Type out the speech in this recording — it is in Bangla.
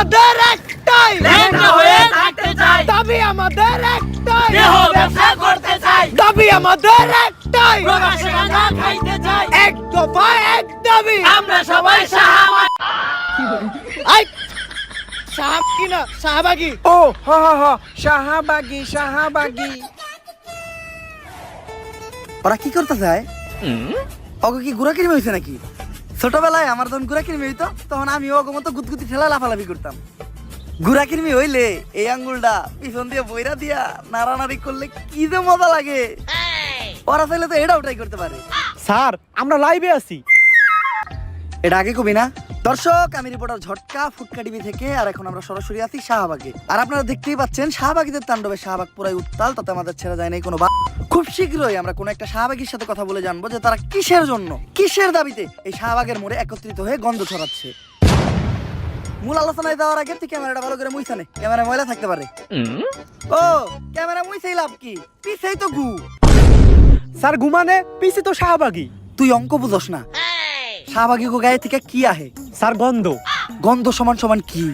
আমাদের একটাই ল্যাংড়া হয়ে থাকতে চাই। দাবি আমাদের একটাই। দেহ ব্যবসা করতে চাই। দাবি আমাদের একটাই। গাঁজা খাইতে চাই। এক দফা এক দাবি। আমরা সবাই সাহাবা আই সাহাবাগি না? শাহবাগি ও হ হ হ। সাহাবাগি শাহাবাগি ওরা কি করতে চায় অগো কি গুড়া কিনবে হয়েছে নাকি? ছোটবেলায় আমার যখন গুড়া কিনবে হইতো তখন আমি অগো মতো গুতগুতি ঠেলা লাফালাফি করতাম। গুড়া কিনবি হইলে এই আঙ্গুলটা পিছন দিয়ে বইরা দিয়া নাড়ানাড়ি করলে কি যে মজা লাগে। ওরা চাইলে তো এটা ওটাই করতে পারে। স্যার আমরা লাইভে আছি। এটা আগে কবি না? দর্শক আমি রিপোর্টার ঝটকা ফুটকা টিভি থেকে আর এখন আমরা সরাসরি আছি শাহবাগে। আর আপনারা দেখতেই পাচ্ছেন শাহবাগীদের তাণ্ডবে শাহবাগ পুরাই উত্তাল তাতে আমাদের ছেড়ে যায় নাই কোনো বা খুব শীঘ্রই আমরা কোনো একটা শাহবাগীর সাথে কথা বলে জানব যে তারা কিসের জন্য কিসের দাবিতে এই শাহবাগের মোড়ে একত্রিত হয়ে গন্ধ ছড়াচ্ছে। মূল আলোচনায় যাওয়ার আগে তুই ক্যামেরাটা ভালো করে মুইছানে ক্যামেরা ময়লা থাকতে পারে। ও ক্যামেরা মুইছেই লাভ কি? পিছেই তো গু। স্যার ঘুমানে পিছে তো শাহবাগী। তুই অঙ্ক বুঝস না। শাহবাগী গায়ে থেকে কি আহে? স্যার গন্ধ। গন্ধ সমান সমান কি?